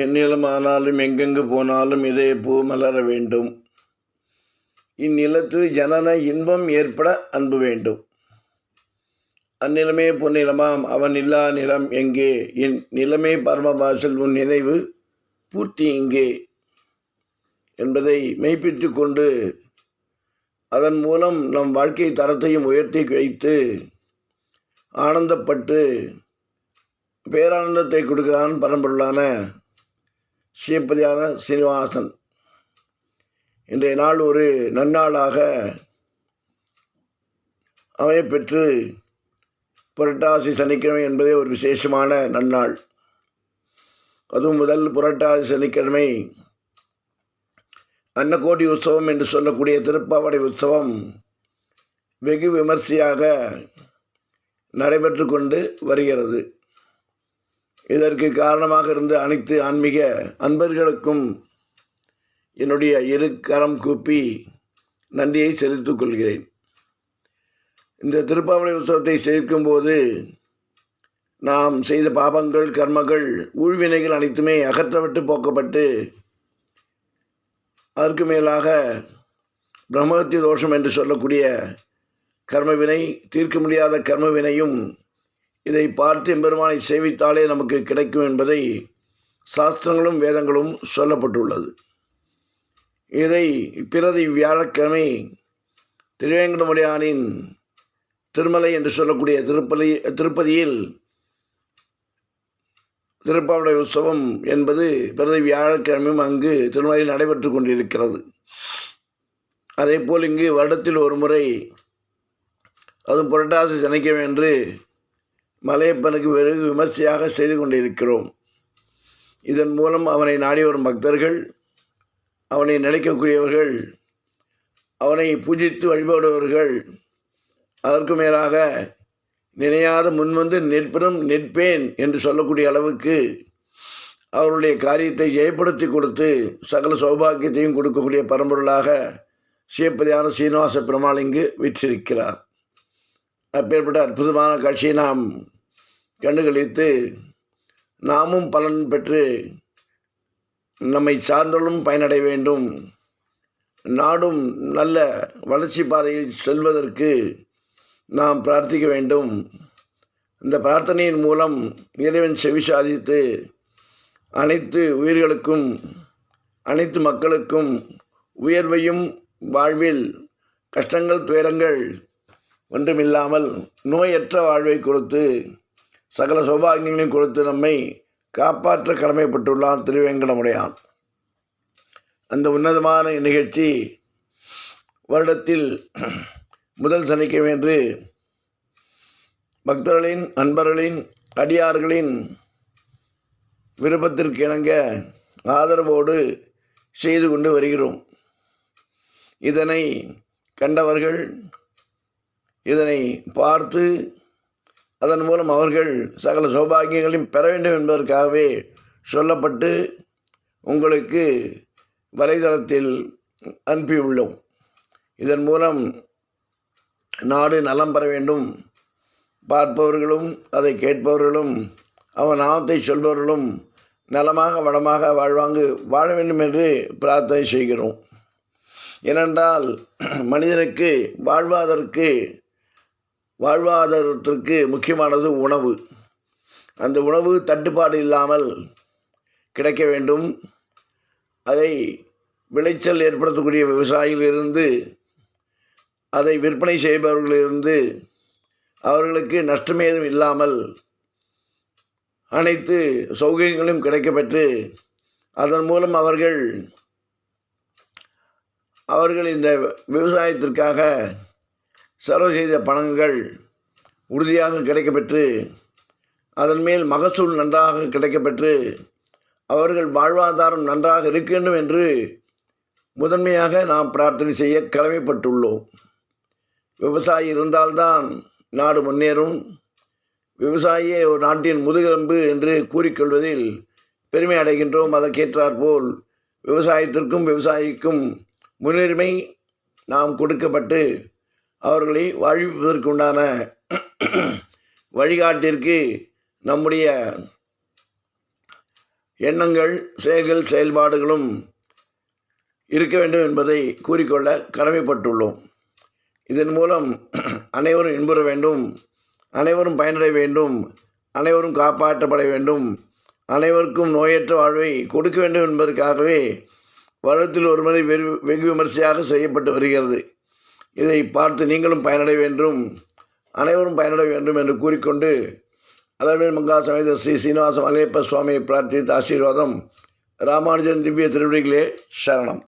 எந்நிலம் ஆனாலும் எங்கெங்கு போனாலும் இதே பூ மலர வேண்டும். இந்நிலத்து ஜனன இன்பம் ஏற்பட அன்பு வேண்டும். அந்நிலமே பொன்னிலமாம் அவன் இல்லா நிலம் எங்கே? என் நிலமே பரமபாசல் உன் நினைவு பூர்த்தி எங்கே? என்பதை மெய்ப்பித்து கொண்டு அதன் மூலம் நம் வாழ்க்கை தரத்தையும் உயர்த்தி வைத்து ஆனந்தப்பட்டு பேரானந்தத்தை கொடுக்கிறான் பரம்பொருளான ஸ்ரீபதியான சீனிவாசன். இன்றைய நாள் ஒரு நன்னாளாக அமையப்பெற்று புரட்டாசி சனிக்கிழமை என்பதே ஒரு விசேஷமான நன்னாள். அதுவும் முதல் புரட்டாசி சனிக்கிழமை அன்னக்கோடி உற்சவம் என்று சொல்லக்கூடிய திருப்பாவடை உற்சவம் வெகு விமர்சையாக நடைபெற்று கொண்டு வருகிறது. இதற்கு காரணமாக இருந்த அனைத்து ஆன்மீக அன்பர்களுக்கும் என்னுடைய இரு கரம் கூப்பி நன்றியை செலுத்திக் கொள்கிறேன். இந்த திருப்பாவளை உற்சவத்தை சேர்க்கும்போது நாம் செய்த பாபங்கள் கர்மங்கள் ஊழ்வினைகள் அனைத்துமே அகற்றப்பட்டு போக்கப்பட்டு அதற்கு மேலாக பிரம்மஹத்தி தோஷம் என்று சொல்லக்கூடிய கர்மவினை தீர்க்க முடியாத கர்மவினையும் இதை பார்த்து எம்பெருமானை சேவித்தாலே நமக்கு கிடைக்கும் என்பதை சாஸ்திரங்களும் வேதங்களும் சொல்லப்பட்டுள்ளது. இதை பிறதி வியாழக்கிழமை திருவேங்கடமுடியானின் திருமலை என்று சொல்லக்கூடிய திருப்பதி திருப்பதியில் திருப்பாவுடைய உற்சவம் என்பது பிறதி வியாழக்கிழமையும் அங்கு திருமலையில் நடைபெற்று கொண்டிருக்கிறது. அதேபோல் இங்கு வருடத்தில் ஒரு முறை அதுவும் புரட்டாசி சனிக்கிழமை என்று மலையப்பனுக்கு வெகு விமர்சையாக செய்து கொண்டிருக்கிறோம். இதன் மூலம் அவனை நாடி வரும் பக்தர்கள் அவனை நினைக்கக்கூடியவர்கள் அவனை பூஜித்து வழிபடுபவர்கள் அதற்கு மேலாக நினையாத முன்வந்து நிற்பனும் நிற்பேன் என்று சொல்லக்கூடிய அளவுக்கு அவருடைய காரியத்தை ஜெயப்படுத்தி கொடுத்து சகல சௌபாகியத்தையும் கொடுக்கக்கூடிய பரம்பொருளாக சிவப்பதியான சீனிவாச பெருமாள் இங்கு வீற்றிருக்கிறார். அப்பேற்பட்ட அற்புதமான காட்சியை நாம் கண்டுகளித்து நாமும் பலன் பெற்று நம்மை சார்ந்தோளும் பயனடைய வேண்டும். நாடும் நல்ல வளர்ச்சி பாதையில் செல்வதற்கு நாம் பிரார்த்திக்க வேண்டும். இந்த பிரார்த்தனையின் மூலம் இறைவன் செவி சாதித்து அனைத்து உயிர்களுக்கும் அனைத்து மக்களுக்கும் உயர்வையும் வாழ்வில் கஷ்டங்கள் துயரங்கள் ஒன்றுமில்லாமல் நோயற்ற வாழ்வை கொடுத்து சகல சௌபாகியங்களையும் கொடுத்து நம்மை காப்பாற்ற கடமைப்பட்டுள்ளான் திருவேங்கடமுடையான். அந்த உன்னதமான நிகழ்ச்சி வருடத்தில் முதல் சனிக்கிழமை என்று பக்தர்களின் அன்பர்களின் அடியார்களின் விருப்பத்திற்கு இணங்க ஆதரவோடு செய்து கொண்டு வருகிறோம். இதனை கண்டவர்கள் இதனை பார்த்து அதன் மூலம் அவர்கள் சகல சௌபாகியங்களையும் பெற வேண்டும் என்பதற்காகவே சொல்லப்பட்டு உங்களுக்கு வலைதளத்தில் அனுப்பியுள்ளோம். இதன் மூலம் நாடு நலம் பெற வேண்டும். பார்ப்பவர்களும் அதை கேட்பவர்களும் அவன் நாமத்தை சொல்பவர்களும் நலமாக வளமாக வாழ்வாங்கு வாழ வேண்டும் என்று பிரார்த்தனை செய்கிறோம். ஏனென்றால் மனிதனுக்கு வாழ்வாதற்கு வாழ்வாதாரத்திற்கு முக்கியமானது உணவு. அந்த உணவு தட்டுப்பாடு இல்லாமல் கிடைக்க வேண்டும். அதை விளைச்சல் ஏற்படுத்தக்கூடிய விவசாயிகளிலிருந்து அதை விற்பனை செய்பவர்களிலிருந்து அவர்களுக்கு நஷ்டம் ஏதும் இல்லாமல் அனைத்து சௌகரியங்களும் கிடைக்கப்பெற்று அதன் மூலம் அவர்கள் அவர்கள் இந்த விவசாயத்திற்காக செலவு செய்த பணங்கள் உறுதியாக கிடைக்கப்பெற்று அதன் மேல் மகசூல் நன்றாக கிடைக்கப்பெற்று அவர்கள் வாழ்வாதாரம் நன்றாக இருக்க வேண்டும் என்று முதன்மையாக நாம் பிரார்த்தனை செய்ய கடமைப்பட்டுள்ளோம். விவசாயி இருந்தால்தான் நாடு முன்னேறும். விவசாயியே ஒரு நாட்டின் முதுகெலும்பு என்று கூறிக்கொள்வதில் பெருமை அடைகின்றோம். அதற்கேற்றாற்போல் விவசாயத்திற்கும் விவசாயிக்கும் முன்னுரிமை நாம் கொடுக்கப்பட்டு அவர்களை வாழ்விப்பதற்குண்டான வழிகாட்டிற்கு நம்முடைய எண்ணங்கள் செயல்கள் செயல்பாடுகளும் இருக்க வேண்டும் என்பதை கூறிக்கொள்ள கடமைப்பட்டுள்ளோம். இதன் மூலம் அனைவரும் இன்புற வேண்டும் அனைவரும் பயனடைய வேண்டும் அனைவரும் காப்பாற்றப்பட வேண்டும் அனைவருக்கும் நோயற்ற வாழ்வை கொடுக்க வேண்டும் என்பதற்காகவே வருடத்தில் ஒருமுறை வெகு வெகு விமர்சையாக செய்யப்பட்டு வருகிறது. இதை பார்த்து நீங்களும் பயனடைய வேண்டும். அனைவரும் பயனடைய வேண்டும் என்று கூறிக்கொண்டு அலர்மேல் மங்கா சமேத ஸ்ரீ சீனிவாச மலையப்ப சுவாமியை பிரார்த்தித்த ஆசீர்வாதம். ராமானுஜன் திவ்ய திருவடிகளே சரணம்.